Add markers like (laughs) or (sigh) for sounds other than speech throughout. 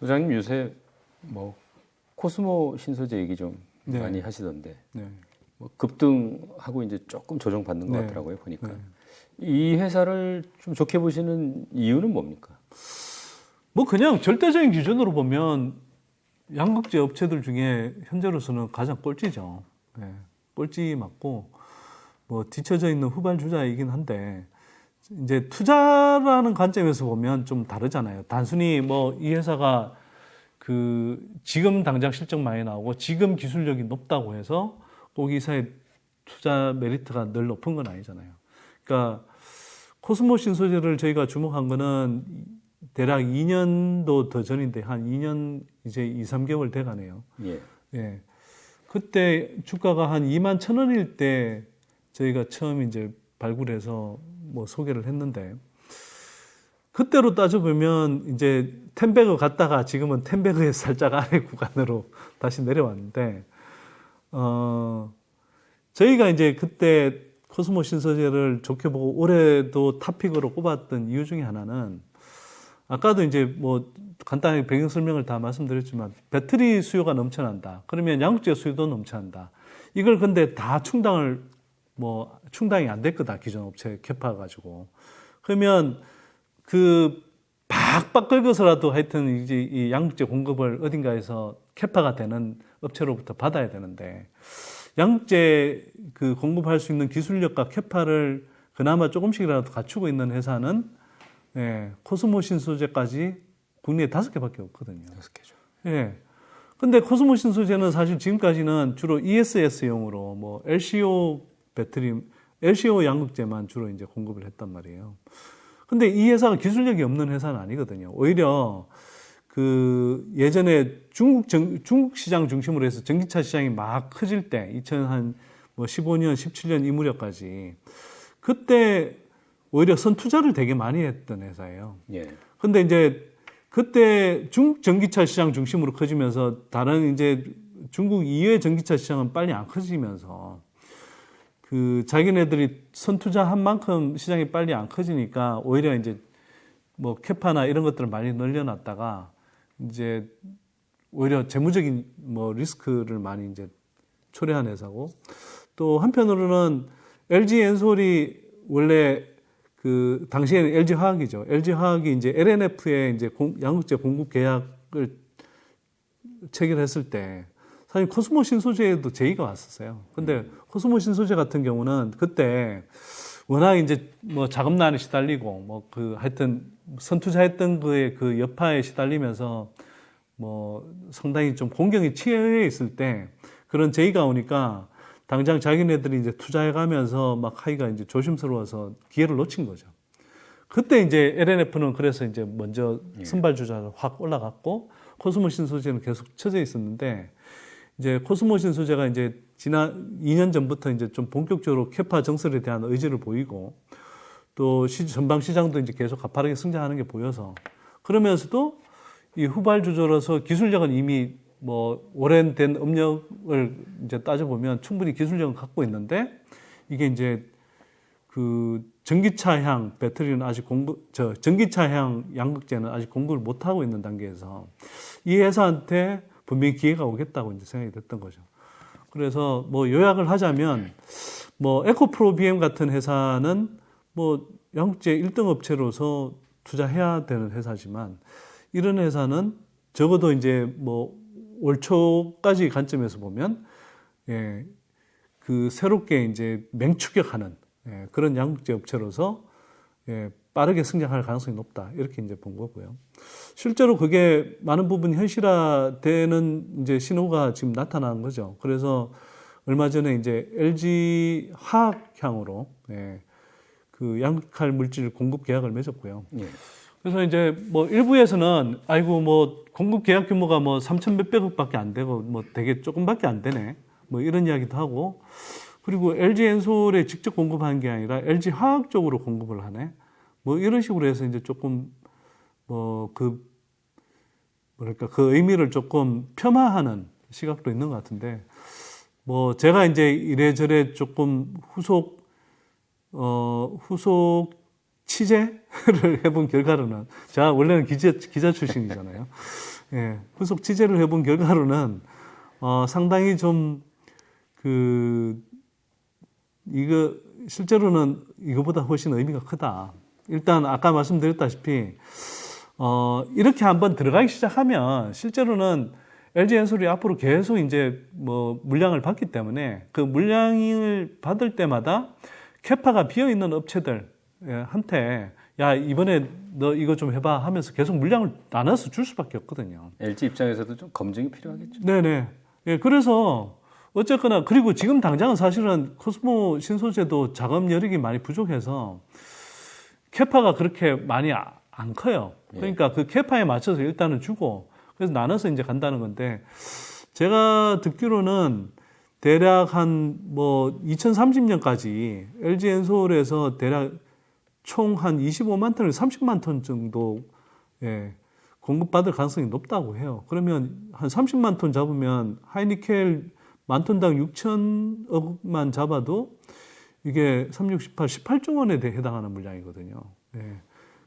소장님 요새 뭐 코스모 신소재 얘기 좀 네. 많이 하시던데 네. 뭐 급등하고 이제 조금 조정받는 것 네. 같더라고요 보니까 네. 이 회사를 좀 좋게 보시는 이유는 뭡니까? 뭐 그냥 절대적인 기준으로 보면 양극재 업체들 중에 현재로서는 가장 꼴찌죠. 네. 꼴찌 맞고 뭐 뒤처져 있는 후발 주자이긴 한데 이제 투자라는 관점에서 보면 좀 다르잖아요. 단순히 뭐 이 회사가 그 지금 당장 실적 많이 나오고 지금 기술력이 높다고 해서 꼭이 회사의 투자 메리트가 늘 높은 건 아니잖아요. 그러니까 코스모 신 소재를 저희가 주목한 거는 대략 2년도 더 전인데 한 2년 이제 2, 3개월 돼 가네요. 예. 예. 그때 주가가 한 2만 천 원일 때 저희가 처음 이제 발굴해서 뭐 소개를 했는데 그때로 따져보면 이제 텐베그 갔다가 지금은 텐베그의 살짝 아래 (laughs) 구간으로 다시 내려왔는데 어 저희가 이제 그때 코스모 신소재를 좋게 보고 올해도 탑픽으로 꼽았던 이유 중에 하나는 아까도 이제 뭐 간단하게 배경 설명을 다 말씀드렸지만 배터리 수요가 넘쳐난다. 그러면 양극재 수요도 넘쳐난다. 이걸 근데 다 충당을 뭐 충당이 안 될 거다. 기존 업체 캐파 가지고. 그러면 그 박박 긁어서라도 하여튼 이제 이 양극재 공급을 어딘가에서 캐파가 되는 업체로부터 받아야 되는데 양극재 그 공급할 수 있는 기술력과 캐파를 그나마 조금씩이라도 갖추고 있는 회사는 예, 코스모 신 소재까지 국내에 다섯 개밖에 없거든요. 다섯 개죠. 예. 근데 코스모 신 소재는 사실 지금까지는 주로 ESS용으로 뭐 LCO 배터리, LCO 양극재만 주로 이제 공급을 했단 말이에요. 근데 이 회사가 기술력이 없는 회사는 아니거든요. 오히려 그 예전에 중국 정, 중국 시장 중심으로 해서 전기차 시장이 막 커질 때 2000한 뭐 15년, 17년 이 무렵까지 그때 오히려 선투자를 되게 많이 했던 회사예요. 예. 근데 이제 그때 중국 전기차 시장 중심으로 커지면서 다른 이제 중국 이외의 전기차 시장은 빨리 안 커지면서 그 자기네들이 선투자한 만큼 시장이 빨리 안 커지니까 오히려 이제 뭐 캐파나 이런 것들을 많이 늘려놨다가 이제 오히려 재무적인 뭐 리스크를 많이 이제 초래한 회사고 또 한편으로는 LG 엔솔이 원래 그 당시에는 LG 화학이죠. LG 화학이 이제 LNF에 이제 공, 양극재 공급 계약을 체결했을 때 사실 코스모 신소재에도 제의가 왔었어요. 근데 코스모 신소재 같은 경우는 그때 워낙 이제 뭐 자금난에 시달리고 뭐 그 하여튼 선투자했던 그의 그 여파에 시달리면서 뭐 상당히 좀 공경이 치해 있을 때 그런 제의가 오니까 당장 자기네들이 이제 투자해 가면서 막 하기가 이제 조심스러워서 기회를 놓친 거죠. 그때 이제 LNF는 그래서 이제 먼저 선발 주자로 확 올라갔고 코스모 신소재는 계속 쳐져 있었는데 이제 코스모 신 소재가 이제 지난 2년 전부터 이제 좀 본격적으로 캐파 정설에 대한 의지를 보이고 또 시, 전방 시장도 이제 계속 가파르게 성장하는 게 보여서 그러면서도 이 후발 주조로서 기술력은 이미 뭐 오랜된 업력을 이제 따져보면 충분히 기술력은 갖고 있는데 이게 이제 그 전기차향 배터리는 아직 공부 저 전기차향 양극재는 아직 공부를 못 하고 있는 단계에서 이 회사한테 분명히 기회가 오겠다고 이제 생각이 됐던 거죠. 그래서 뭐 요약을 하자면 뭐 에코프로 BM 같은 회사는 뭐 양극재 1등 업체로서 투자해야 되는 회사지만 이런 회사는 적어도 이제 뭐올 초까지 관점에서 보면 예, 그 새롭게 이제 맹추격하는 예, 그런 양극재 업체로서 예, 빠르게 성장할 가능성이 높다 이렇게 이제 본 거고요. 실제로 그게 많은 부분 현실화되는 이제 신호가 지금 나타나는 거죠. 그래서 얼마 전에 이제 LG 화학향으로 예, 그 양극할 물질 공급 계약을 맺었고요. 예. 그래서 이제 뭐 일부에서는 아이고 뭐 공급 계약 규모가 뭐 3천 몇백억밖에 안 되고 뭐 되게 조금밖에 안 되네. 뭐 이런 이야기도 하고 그리고 LG 엔솔에 직접 공급하는 게 아니라 LG 화학 쪽으로 공급을 하네. 뭐 이런 식으로 해서 이제 조금 뭐그 뭐랄까 그 의미를 조금 폄하하는 시각도 있는 것 같은데 뭐 제가 이제 이래저래 조금 후속 어 후속 취재를 (laughs) 해본 결과로는 제가 원래는 기자 기자 출신이잖아요. 예, 후속 취재를 해본 결과로는 어, 상당히 좀 그 이거 실제로는 이거보다 훨씬 의미가 크다. 일단 아까 말씀드렸다시피 어, 이렇게 한번 들어가기 시작하면 실제로는 LG 엔솔이 앞으로 계속 이제 뭐 물량을 받기 때문에 그 물량을 받을 때마다 캐파가 비어 있는 업체들 예, 한테 야 이번에 너 이거 좀 해봐 하면서 계속 물량을 나눠서 줄 수밖에 없거든요. LG 입장에서도 좀 검증이 필요하겠죠. 네네. 예, 그래서 어쨌거나 그리고 지금 당장은 사실은 코스모 신소재도 자금 여력이 많이 부족해서 캐파가 그렇게 많이 아- 안 커요. 그러니까 그 캐파에 맞춰서 일단은 주고 그래서 나눠서 이제 간다는 건데 제가 듣기로는 대략 한 뭐 2030년까지 LG 엔솔에서 대략 총 한 25만 톤에서 30만 톤 정도 예, 공급받을 가능성이 높다고 해요. 그러면 한 30만 톤 잡으면 하이니켈 만 톤당 6천억만 잡아도 이게 3, 6, 18, 18조 원에 대해 해당하는 물량이거든요. 예.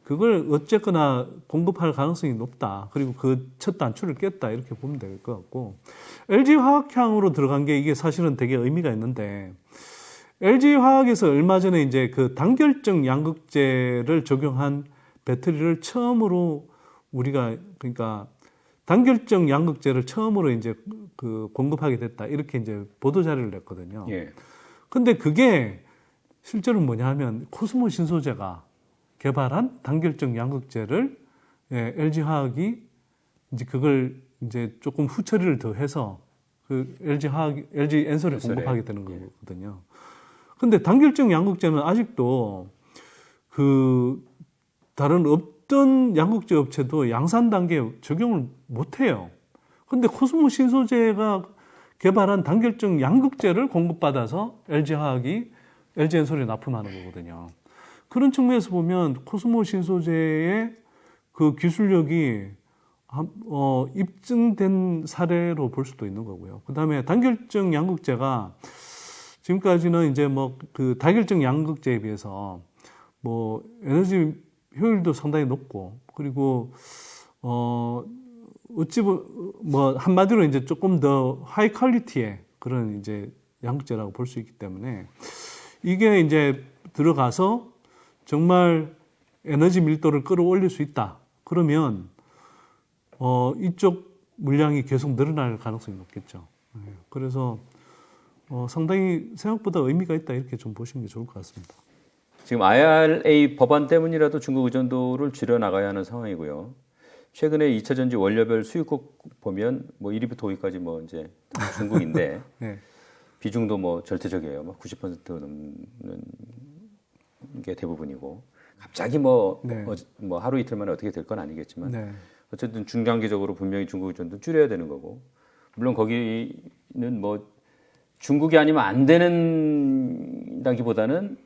그걸 어쨌거나 공급할 가능성이 높다. 그리고 그 첫 단추를 깼다. 이렇게 보면 될 것 같고. LG 화학향으로 들어간 게 이게 사실은 되게 의미가 있는데, LG 화학에서 얼마 전에 이제 그 단결적 양극재를 적용한 배터리를 처음으로 우리가 그러니까 단결적 양극재를 처음으로 이제 그 공급하게 됐다. 이렇게 이제 보도 자료를 냈거든요. 예. 근데 그게 실제로 뭐냐 하면 코스모 신소재가 개발한 단결적 양극재를 예, LG 화학이 이제 그걸 이제 조금 후처리를 더 해서 그 LG 화학, LG 엔솔에 공급하게 되는 거거든요. 근데 단결적 양극재는 아직도 그 다른 어떤 양극재 업체도 양산 단계에 적용을 못 해요. 근데 코스모 신소재가 개발한 단결적 양극재를 공급받아서 LG 화학이 LG 엔솔에 납품하는 거거든요. 그런 측면에서 보면 코스모 신소재의 그 기술력이 한- 어, 입증된 사례로 볼 수도 있는 거고요. 그 다음에 단결적 양극재가 지금까지는 이제 뭐그 다결적 양극재에 비해서 뭐 에너지 효율도 상당히 높고 그리고 어 어찌 보- 뭐 한마디로 이제 조금 더 하이 퀄리티의 그런 이제 양극재라고 볼 수 있기 때문에 이게 이제 들어가서 정말 에너지 밀도를 끌어올릴 수 있다. 그러면 어 이쪽 물량이 계속 늘어날 가능성이 높겠죠. 예, 그래서 어 상당히 생각보다 의미가 있다 이렇게 좀 보시는 게 좋을 것 같습니다. 지금 IRA 법안 때문이라도 중국 의존도를 줄여 나가야 하는 상황이고요. 최근에 2차 전지 원료별 수입국 보면 뭐 1위부터 5위까지 뭐 이제 중국인데 (laughs) 네. 비중도 뭐 절대적이에요. 막 90% 넘는 게 대부분이고 갑자기 뭐, 네. 어, 뭐 하루 이틀 만에 어떻게 될 건 아니겠지만 네. 어쨌든 중장기적으로 분명히 중국 의존도 줄여야 되는 거고 물론 거기는 뭐 중국이 아니면 안 되는다기보다는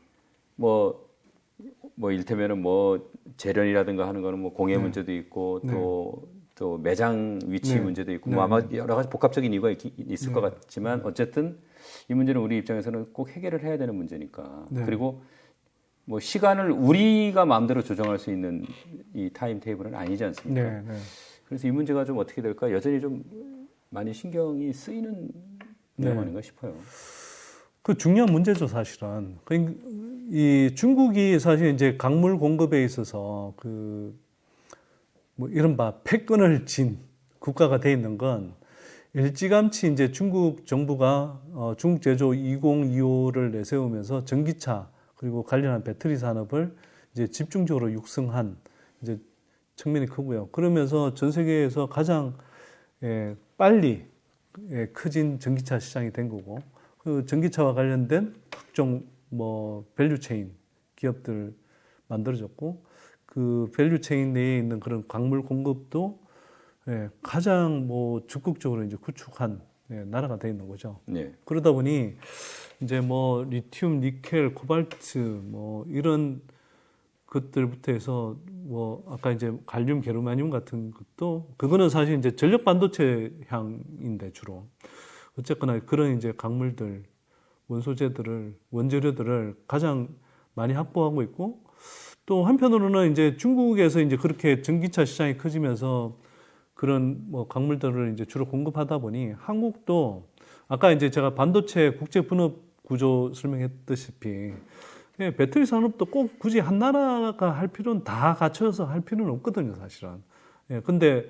뭐, 뭐 이를테면은 뭐 재련이라든가 하는 거는 뭐 공해 문제도 있고 또, 또 매장 위치 네. 문제도 있고 네. 뭐 아마 여러 가지 복합적인 이유가 있, 있을 것 같지만 어쨌든 이 문제는 우리 입장에서는 꼭 해결을 해야 되는 문제니까 네. 그리고 뭐 시간을 우리가 마음대로 조정할 수 있는 이 타임 테이블은 아니지 않습니까? 네. 네. 그래서 이 문제가 좀 어떻게 될까 여전히 좀 많이 신경이 쓰이는 내용 네. 아닌가 싶어요. 그 중요한 문제죠, 사실은. 그, 이 중국이 사실 이제 강물 공급에 있어서 그, 뭐 이른바 패권을 진 국가가 돼 있는 건 일찌감치 이제 중국 정부가 어, 중국 제조 2025를 내세우면서 전기차 그리고 관련한 배터리 산업을 이제 집중적으로 육성한 이제 측면이 크고요. 그러면서 전 세계에서 가장 예, 빨리 예, 커진 전기차 시장이 된 거고 그 전기차와 관련된 각종 뭐 밸류 체인 기업들 만들어졌고 그 밸류 체인 내에 있는 그런 광물 공급도 예, 가장 뭐 적극적으로 이제 구축한 예, 나라가 돼 있는 거죠. 네. 그러다 보니 이제 뭐 리튬, 니켈, 코발트 뭐 이런 것들부터 해서 뭐 아까 이제 갈륨, 게르마늄 같은 것도 그거는 사실 이제 전력 반도체 향인데 주로 어쨌거나 그런 이제 강물들 원소재들을 원재료들을 가장 많이 확보하고 있고 또 한편으로는 이제 중국에서 이제 그렇게 전기차 시장이 커지면서 그런 뭐 광물들을 이제 주로 공급하다 보니 한국도 아까 이제 제가 반도체 국제 분업 구조 설명했다시피 예, 배터리 산업도 꼭 굳이 한 나라가 할 필요는 다 갖춰서 할 필요는 없거든요, 사실은. 예, 근데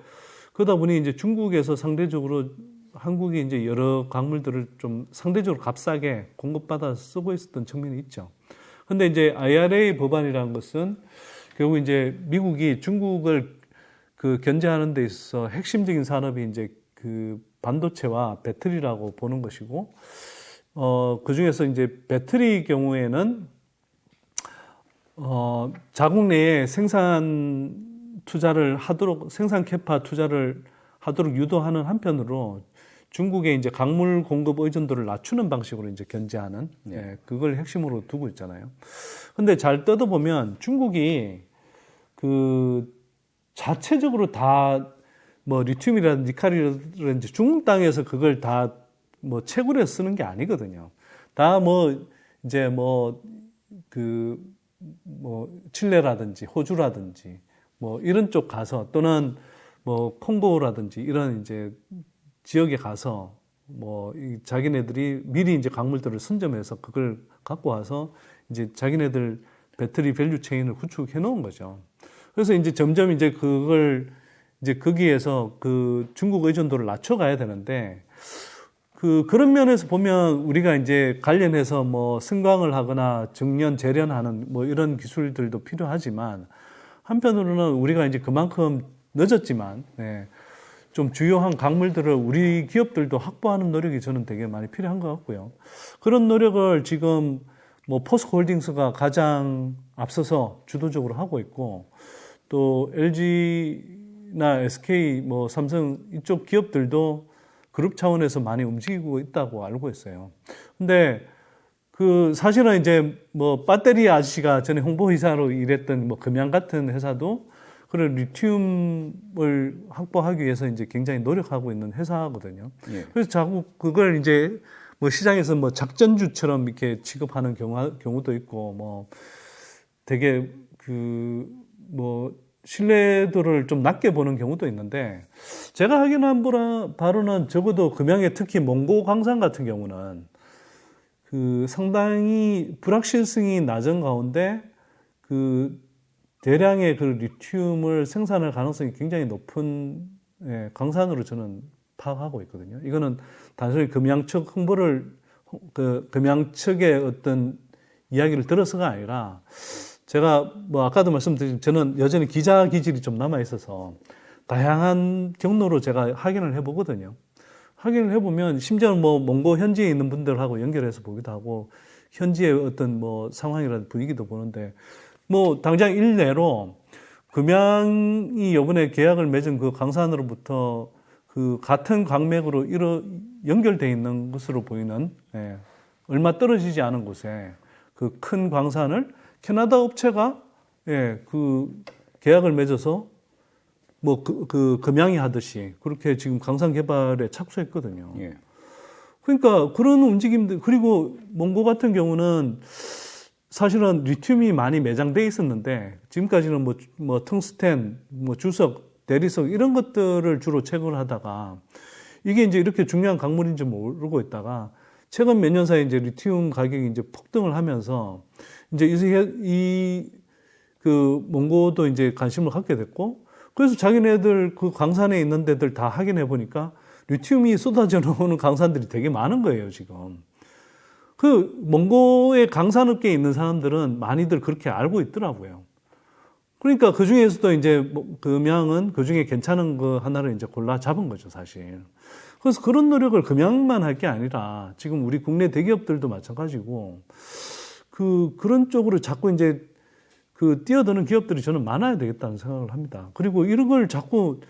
그러다 보니 이제 중국에서 상대적으로 한국이 이제 여러 광물들을 좀 상대적으로 값싸게 공급받아 쓰고 있었던 측면이 있죠. 근데 이제 IRA 법안이라는 것은 결국 이제 미국이 중국을 그 견제하는 데 있어서 핵심적인 산업이 이제 그 반도체와 배터리라고 보는 것이고, 어, 그 중에서 이제 배터리 경우에는 어, 자국 내에 생산 투자를 하도록 생산 캐파 투자를 하도록 유도하는 한편으로 중국의 이제 강물 공급 의존도를 낮추는 방식으로 이제 견제하는 예, 그걸 핵심으로 두고 있잖아요. 근데 잘 뜯어 보면 중국이 그 자체적으로 다 뭐 리튬이라든지 니칼이라든지 중국 땅에서 그걸 다 뭐 채굴해 쓰는 게 아니거든요. 다 뭐 이제 뭐 그 뭐 칠레라든지 호주라든지 뭐 이런 쪽 가서 또는 뭐 콩고라든지 이런 이제 지역에 가서 뭐이 자기네들이 미리 이제 광물들을 선점해서 그걸 갖고 와서 이제 자기네들 배터리 밸류 체인을 구축해 놓은 거죠. 그래서 이제 점점 이제 그걸 이제 거기에서 그 중국 의존도를 낮춰가야 되는데 그 그런 면에서 보면 우리가 이제 관련해서 뭐 승광을 하거나 정년 재련하는 뭐 이런 기술들도 필요하지만 한편으로는 우리가 이제 그만큼 늦었지만 네, 좀 주요한 강물들을 우리 기업들도 확보하는 노력이 저는 되게 많이 필요한 것 같고요. 그런 노력을 지금 뭐 포스코 홀딩스가 가장 앞서서 주도적으로 하고 있고 또 LG나 SK 뭐 삼성 이쪽 기업들도 그룹 차원에서 많이 움직이고 있다고 알고 있어요. 근데 그 사실은 이제 뭐 배터리 아저씨가 전에 홍보이사로 일했던 뭐 금양 같은 회사도 그런 리튬을 확보하기 위해서 이제 굉장히 노력하고 있는 회사거든요. 예. 그래서 자꾸 그걸 이제 뭐 시장에서 뭐 작전주처럼 이렇게 취급하는 경우, 경우도 있고 뭐 되게 그 뭐 신뢰도를 좀 낮게 보는 경우도 있는데 제가 확인한 바로- 바로는 적어도 금양에 특히 몽고 광산 같은 경우는 그 상당히 불확실성이 낮은 가운데 그 대량의 그 리튬을 생산할 가능성이 굉장히 높은 예, 광산으로 저는 파악하고 있거든요. 이거는 단순히 금양 측 홍보를 그 금양 측의 어떤 이야기를 들어서가 아니라 제가 뭐 아까도 말씀드린 저는 여전히 기자 기질이 좀 남아 있어서 다양한 경로로 제가 확인을 해보거든요. 확인을 해보면 심지어 뭐 몽고 현지에 있는 분들하고 연결해서 보기도 하고 현지의 어떤 뭐 상황이라든 분위기도 보는데 뭐 당장 일례로 금양이 이번에 계약을 맺은 그 강산으로부터 그 같은 광맥으로 이어 연결돼 있는 것으로 보이는 예, 얼마 떨어지지 않은 곳에 그 큰 광산을 캐나다 업체가 예, 그 계약을 맺어서 뭐 그, 그 금양이 하듯이 그렇게 지금 강산 개발에 착수했거든요. 예. 그러니까 그런 움직임들 그리고 몽고 같은 경우는 사실은 리튬이 많이 매장돼 있었는데 지금까지는 뭐, 뭐 텅스텐, 뭐 주석, 대리석 이런 것들을 주로 채굴 하다가 이게 이제 이렇게 중요한 광물인지 모르고 있다가 최근 몇 년 사이에 이제 리튬 가격이 이제 폭등을 하면서 이제 이 그 몽고도 이제 관심을 갖게 됐고 그래서 자기네들 그 광산에 있는 데들 다 확인해 보니까 리튬이 쏟아져 나오는 (laughs) 강산들이 되게 많은 거예요, 지금. 그 몽고의 강산업계에 있는 사람들은 많이들 그렇게 알고 있더라고요. 그러니까 그 중에서도 이제 뭐 금양은 그 중에 괜찮은 거 하나를 이제 골라 잡은 거죠, 사실. 그래서 그런 노력을 금양만 할 게 아니라 지금 우리 국내 대기업들도 마찬가지고 그 그런 쪽으로 자꾸 이제 그 뛰어드는 기업들이 저는 많아야 되겠다는 생각을 합니다. 그리고 이런 걸 자꾸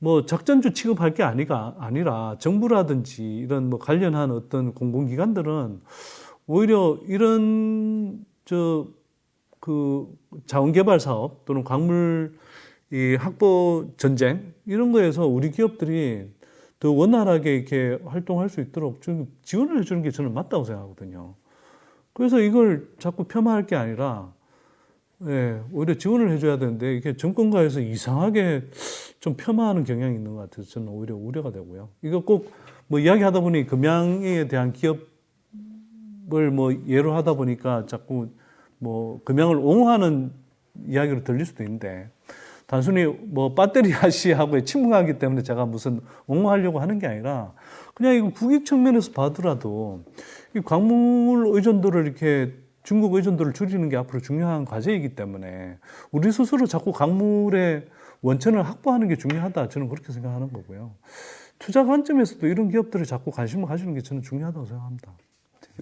뭐 작전주 취급할 게 아니가 아니라 정부라든지 이런 뭐 관련한 어떤 공공기관들은 오히려 이런 저 그 자원개발 사업 또는 광물 이 확보 전쟁 이런 거에서 우리 기업들이 더 원활하게 이렇게 활동할 수 있도록 좀 지원을 해주는 게 저는 맞다고 생각하거든요. 그래서 이걸 자꾸 폄하할 게 아니라 예, 오히려 지원을 해줘야 되는데 이게 정권가에서 이상하게 좀 폄하하는 경향이 있는 것 같아서 저는 오히려 우려가 되고요. 이거 꼭 뭐 이야기하다 보니 금양에 대한 기업을 뭐 예로 하다 보니까 자꾸 뭐 금양을 옹호하는 이야기로 들릴 수도 있는데 단순히 뭐 배터리 아시하고에 침묵하기 때문에 제가 무슨 옹호하려고 하는 게 아니라 그냥 이거 국익 측면에서 봐더라도 이 광물 의존도를 이렇게 중국 의존도를 줄이는 게 앞으로 중요한 과제이기 때문에 우리 스스로 자꾸 광물의 원천을 확보하는 게 중요하다. 저는 그렇게 생각하는 거고요. 투자 관점에서도 이런 기업들을 자꾸 관심을 가지는 게 저는 중요하다고 생각합니다.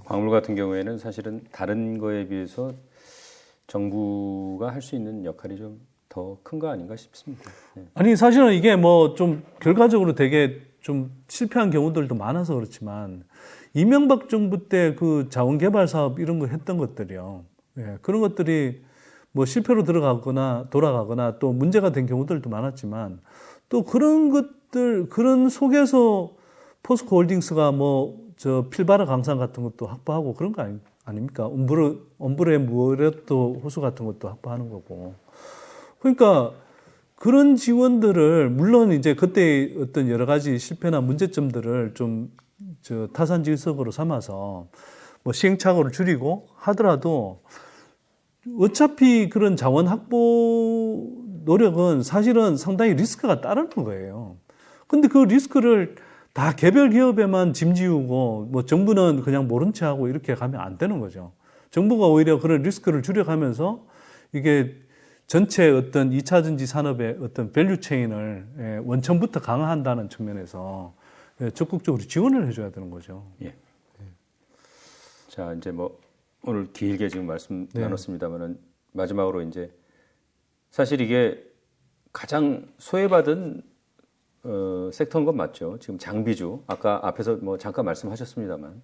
광물 같은 경우에는 사실은 다른 거에 비해서 정부가 할 수 있는 역할이 좀 더 큰 거 아닌가 싶습니다. 네. 아니 사실은 이게 뭐 좀 결과적으로 되게 좀 실패한 경우들도 많아서 그렇지만 이명박 정부 때 그 자원 개발 사업 이런 거 했던 것들이요. 예, 그런 것들이 뭐 실패로 들어가거나 돌아가거나 또 문제가 된 경우들도 많았지만 또 그런 것들 그런 속에서 포스코 홀딩스가 뭐 저 필바르 강산 같은 것도 확보하고 그런 거 아니, 아닙니까? 엄브르 엄브레 무레토 호수 같은 것도 확보하는 거고. 그러니까 그런 지원들을 물론 이제 그때 어떤 여러 가지 실패나 문제점들을 좀 저 타산지석으로 삼아서 뭐 시행착오를 줄이고 하더라도 어차피 그런 자원 확보 노력은 사실은 상당히 리스크가 따르는 거예요. 근데 그 리스크를 다 개별 기업에만 짐지우고 뭐 정부는 그냥 모른 채 하고 이렇게 가면 안 되는 거죠. 정부가 오히려 그런 리스크를 줄여가면서 이게 전체 어떤 2차 전지 산업의 어떤 밸류 체인을 예, 원천부터 강화한다는 측면에서 예, 적극적으로 지원을 해줘야 되는 거죠. 자 이제 뭐 오늘 길게 지금 말씀 네. 나눴습니다만은 마지막으로 이제 사실 이게 가장 소외받은 어, 섹터인 건 맞죠. 지금 장비주 아까 앞에서 뭐 잠깐 말씀하셨습니다만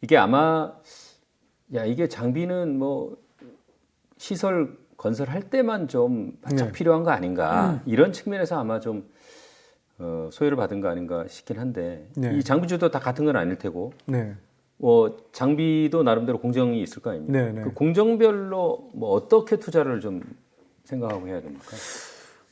이게 아마 야 이게 장비는 뭐 시설 건설할 때만 좀 바짝 네. 필요한 거 아닌가 이런 측면에서 아마 좀 어, 소외를 받은 거 아닌가 싶긴 한데 네. 이 장비주도 다 같은 건 아닐 테고 네. 뭐 장비도 나름대로 공정이 있을 거 아닙니까? 네, 네. 그 공정별로 뭐 어떻게 투자를 좀 생각하고 해야 됩니까?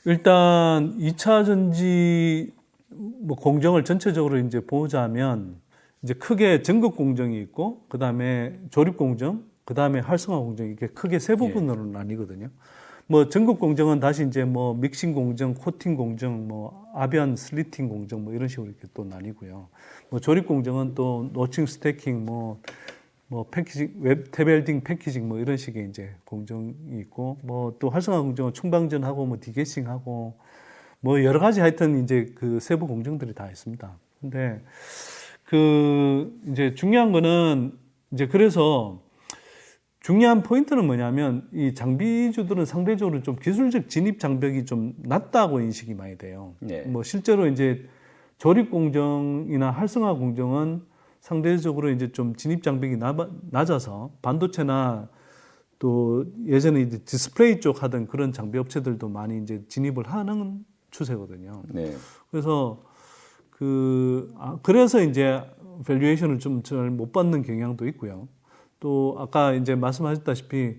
일단 2차 전지 뭐 공정을 전체적으로 이제 보자면 이제 크게 전극 공정이 있고 그다음에 조립 공정, 그다음에 활성화 공정 이렇게 크게 세 부분으로 나뉘거든요. 뭐 전극 공정은 다시 이제 뭐 믹싱 공정, 코팅 공정, 뭐 아변 슬리팅 공정 뭐 이런 식으로 이렇게 또 나뉘고요. 뭐 조립 공정은 또 노칭 스태킹 뭐 뭐 패키징, 웹 태벨딩 패키징 뭐 이런 식의 이제 공정이 있고 뭐 또 활성화 공정은 충방전하고 뭐 디게싱하고 뭐 여러 가지 하여튼 이제 그 세부 공정들이 다 있습니다. 근데 그 이제 중요한 거는 이제 그래서 중요한 포인트는 뭐냐면 이 장비주들은 상대적으로 좀 기술적 진입 장벽이 좀 낮다고 인식이 많이 돼요. 네. 뭐 실제로 이제 조립 공정이나 활성화 공정은 상대적으로 이제 좀 진입 장벽이 나- 낮아서 반도체나 또 예전에 이제 디스플레이 쪽 하던 그런 장비 업체들도 많이 이제 진입을 하는 추세거든요. 네. 그래서 그 아, 그래서 이제 밸류에이션을 좀 잘 못 받는 경향도 있고요. 또 아까 이제 말씀하셨다시피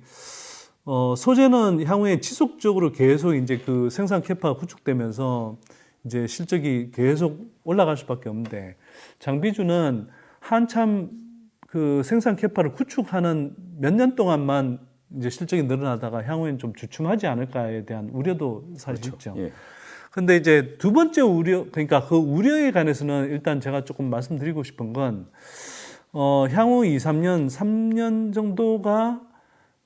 어, 소재는 향후에 지속적으로 계속 이제 그 생산 캐파가 구축되면서 이제 실적이 계속 올라갈 수밖에 없는데 장비주는 한참 그 생산 캐파를 구축하는 몇 년 동안만 이제 실적이 늘어나다가 향후엔 좀 주춤하지 않을까에 대한 우려도 사실 있죠. 예. 근데 이제 두 번째 우려, 그러니까 그 우려에 관해서는 일단 제가 조금 말씀드리고 싶은 건, 어, 향후 2, 3년, 3년 정도가,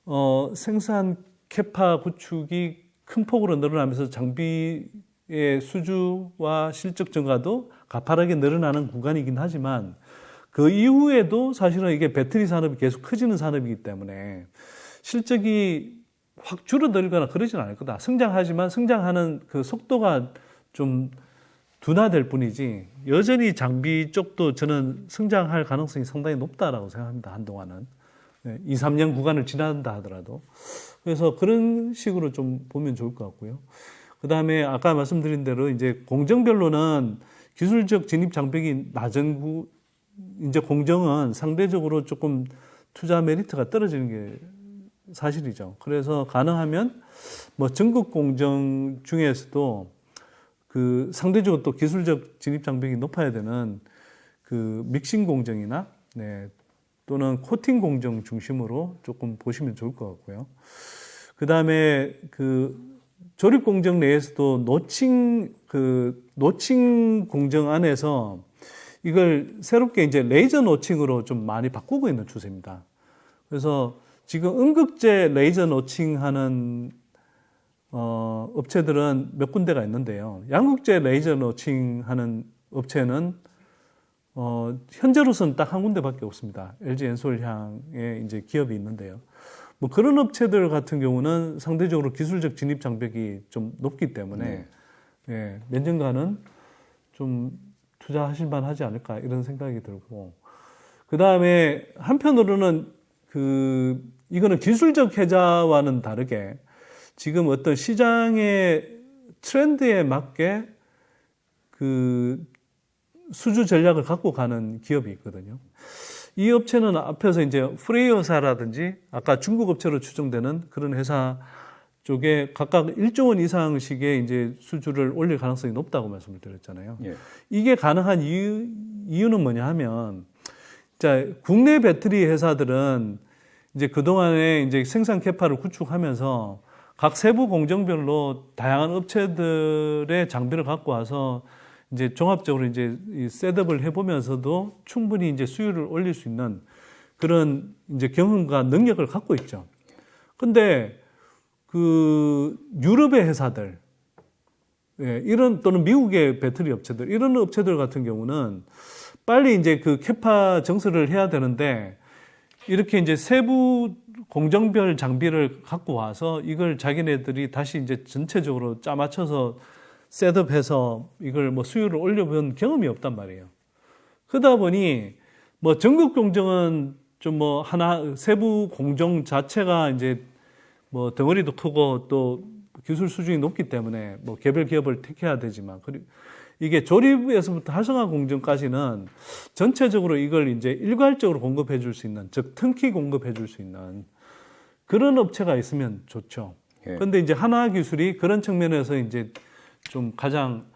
어, 생산 캐파 구축이 큰 폭으로 늘어나면서 장비의 수주와 실적 증가도 가파르게 늘어나는 구간이긴 하지만 그 이후에도 사실은 이게 배터리 산업이 계속 커지는 산업이기 때문에 실적이 확 줄어들거나 그러지는 않을 거다. 성장하지만 성장하는 그 속도가 좀 둔화될 뿐이지 여전히 장비 쪽도 저는 성장할 가능성이 상당히 높다라고 생각합니다. 한동안은. 네, 2, 3년 구간을 지난다 하더라도. 그래서 그런 식으로 좀 보면 좋을 것 같고요. 그 다음에 아까 말씀드린 대로 이제 공정별로는 기술적 진입 장벽이 낮은 구, 이제 공정은 상대적으로 조금 투자 메리트가 떨어지는 게 사실이죠. 그래서 가능하면 뭐 전국 공정 중에서도 그 상대적으로 또 기술적 진입 장벽이 높아야 되는 그 믹싱 공정이나 네, 또는 코팅 공정 중심으로 조금 보시면 좋을 것 같고요. 그 다음에 그 조립 공정 내에서도 노칭 그 노칭 공정 안에서 이걸 새롭게 이제 레이저 노칭으로 좀 많이 바꾸고 있는 추세입니다. 그래서 지금 음극재 레이저 노칭하는 어, 업체들은 몇 군데가 있는데요. 양극재 레이저 노칭하는 업체는 어, 현재로서는 딱 한 군데밖에 없습니다. LG 엔솔향의 이제 기업이 있는데요. 뭐 그런 업체들 같은 경우는 상대적으로 기술적 진입 장벽이 좀 높기 때문에 네. 예, 몇 년간은 좀 투자하실 만하지 않을까 이런 생각이 들고 그 다음에 한편으로는 그 이거는 기술적 해자와는 다르게 지금 어떤 시장의 트렌드에 맞게 그 수주 전략을 갖고 가는 기업이 있거든요. 이 업체는 앞에서 이제 프레이어사라든지 아까 중국 업체로 추정되는 그런 회사 쪽에 각각 1조 원 이상씩의 이제 수주를 올릴 가능성이 높다고 말씀을 드렸잖아요. 예. 이게 가능한 이유, 이유는 뭐냐 하면, 자, 국내 배터리 회사들은 이제 그동안에 이제 생산 캐파를 구축하면서 각 세부 공정별로 다양한 업체들의 장비를 갖고 와서 이제 종합적으로 이제 이 셋업을 해보면서도 충분히 이제 수율을 올릴 수 있는 그런 이제 경험과 능력을 갖고 있죠. 근데 그 유럽의 회사들, 예, 이런 또는 미국의 배터리 업체들 이런 업체들 같은 경우는 빨리 이제 그 캐파 정설을 해야 되는데 이렇게 이제 세부 공정별 장비를 갖고 와서 이걸 자기네들이 다시 이제 전체적으로 짜 맞춰서 셋업해서 이걸 뭐 수율을 올려본 경험이 없단 말이에요. 그러다 보니 뭐 전국 공정은 좀 뭐 하나 세부 공정 자체가 이제 뭐 덩어리도 크고 또 기술 수준이 높기 때문에 뭐 개별 기업을 택해야 되지만 그리고 이게 조립에서부터 활성화 공정까지는 전체적으로 이걸 이제 일괄적으로 공급해 줄 수 있는 즉 튼키 공급해 줄 수 있는 그런 업체가 있으면 좋죠. 예. 그런데 이제 하나 기술이 그런 측면에서 이제 좀 가장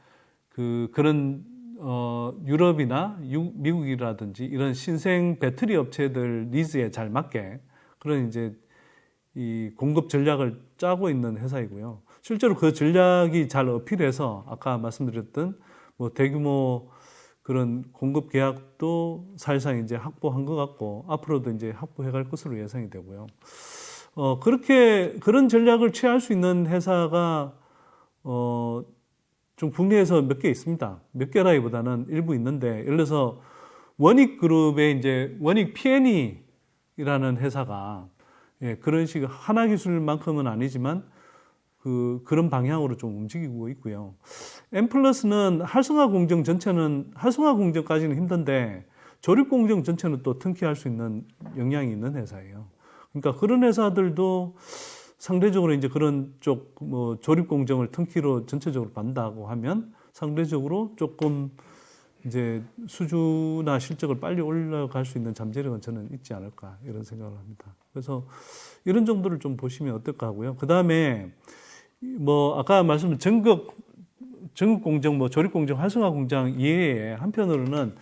그 그런 어 유럽이나 유- 미국이라든지 이런 신생 배터리 업체들 니즈에 잘 맞게 그런 이제 이 공급 전략을 짜고 있는 회사이고요. 실제로 그 전략이 잘 어필해서 아까 말씀드렸던 뭐 대규모 그런 공급 계약도 사실상 이제 확보한 것 같고 앞으로도 이제 확보해 갈 것으로 예상이 되고요. 어, 그렇게 그런 전략을 취할 수 있는 회사가 어, 좀 국내에서 몇 개 있습니다. 몇 개라기보다는 일부 있는데 예를 들어서 원익 그룹의 이제 원익 P&E라는 회사가 예, 그런 식 하나 기술만큼은 아니지만 그 그런 방향으로 좀 움직이고 있고요. M 플러스는 활성화 공정 전체는 활성화 공정까지는 힘든데 조립 공정 전체는 또 튼키할 수 있는 역량이 있는 회사예요. 그러니까 그런 회사들도 상대적으로 이제 그런 쪽 뭐 조립 공정을 튼키로 전체적으로 받는다고 하면 상대적으로 조금 이제 수주나 실적을 빨리 올라갈 수 있는 잠재력은 저는 있지 않을까 이런 생각을 합니다. 그래서 이런 정도를 좀 보시면 어떨까 하고요. 그 다음에 뭐 아까 말씀드린 전국 전국 공정 뭐 조립 공정 활성화 공장 이외에 한편으로는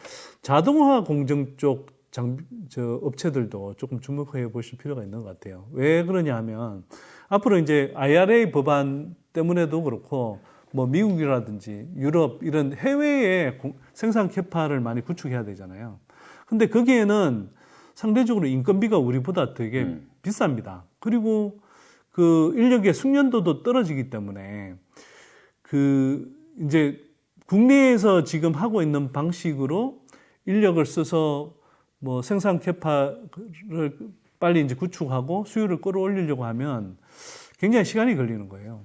자동화 공정 쪽 장비 저 업체들도 조금 주목해 보실 필요가 있는 것 같아요. 왜 그러냐 하면 앞으로 이제 IRA 법안 때문에도 그렇고 뭐 미국이라든지 유럽 이런 해외에 공- 생산 캐파를 많이 구축해야 되잖아요. 근데 거기에는 상대적으로 인건비가 우리보다 되게 음. 비쌉니다. 그리고 그 인력의 숙련도도 떨어지기 때문에 그 이제 국내에서 지금 하고 있는 방식으로 인력을 써서 뭐 생산 캐파를 빨리 이제 구축하고 수율을 끌어올리려고 하면 굉장히 시간이 걸리는 거예요.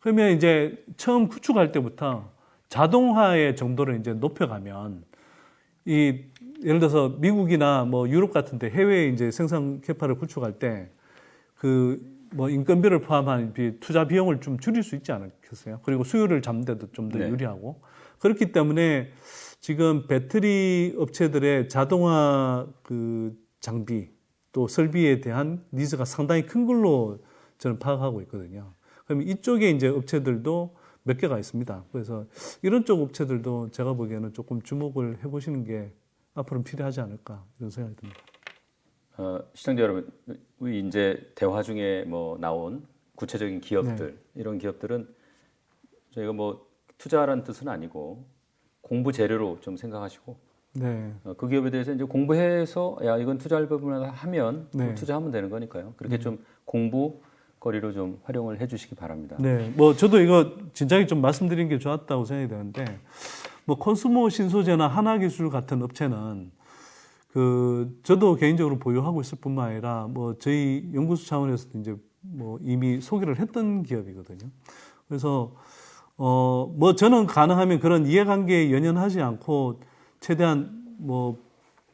그러면 이제 처음 구축할 때부터 자동화의 정도를 이제 높여가면 이 예를 들어서 미국이나 뭐 유럽 같은데 해외에 이제 생산 캐파를 구축할 때 그 뭐 인건비를 포함한 비- 투자 비용을 좀 줄일 수 있지 않겠어요? 그리고 수율을 잡는 데도 좀더 네. 유리하고 그렇기 때문에 지금 배터리 업체들의 자동화 그 장비 또 설비에 대한 니즈가 상당히 큰 걸로 저는 파악하고 있거든요. 그러면 이쪽에 이제 업체들도 몇 개가 있습니다. 그래서 이런 쪽 업체들도 제가 보기에는 조금 주목을 해보시는 게 앞으로는 필요하지 않을까 이런 생각이 듭니다. 어, 시청자 여러분, 우리 이제 대화 중에 뭐 나온 구체적인 기업들 이런 기업들은 저희가 뭐 투자하라는 뜻은 아니고 공부 재료로 좀 생각하시고 네, 어, 그 기업에 대해서 이제 공부해서 야 이건 투자할 부분을 하면 뭐 네. 투자하면 되는 거니까요. 그렇게 좀 공부 거리로 좀 활용을 해주시기 바랍니다. 네, 뭐 저도 이거 진작에 좀 말씀드린 게 좋았다고 생각이 되는데 뭐 콘수모 신소재나 하나기술 같은 업체는 그 저도 개인적으로 보유하고 있을 뿐만 아니라 뭐 저희 연구소 차원에서도 이제 뭐 이미 소개를 했던 기업이거든요. 그래서 어 뭐 저는 가능하면 그런 이해관계에 연연하지 않고 최대한 뭐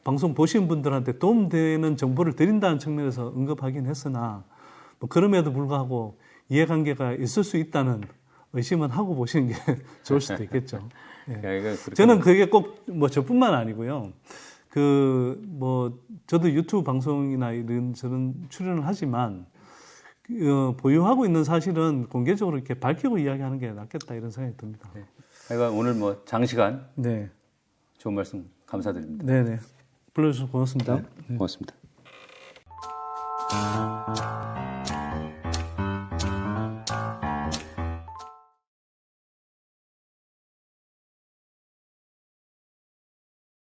방송 보신 분들한테 도움되는 정보를 드린다는 측면에서 언급하긴 했으나 뭐 그럼에도 불구하고 이해관계가 있을 수 있다는 의심은 하고 보시는 게 (laughs) 좋을 수도 있겠죠. (laughs) 예. 야, 이거 그렇게 저는 그게 꼭 뭐 저뿐만 아니고요. 그 뭐 저도 유튜브 방송이나 이런 저는 출연을 하지만 어, 보유하고 있는 사실은 공개적으로 이렇게 밝히고 이야기하는 게 낫겠다 이런 생각이 듭니다. 하여간 오늘 뭐 장시간 네, 좋은 말씀 감사드립니다. 네, 네. 불러주셔서 고맙습니다. 고맙습니다.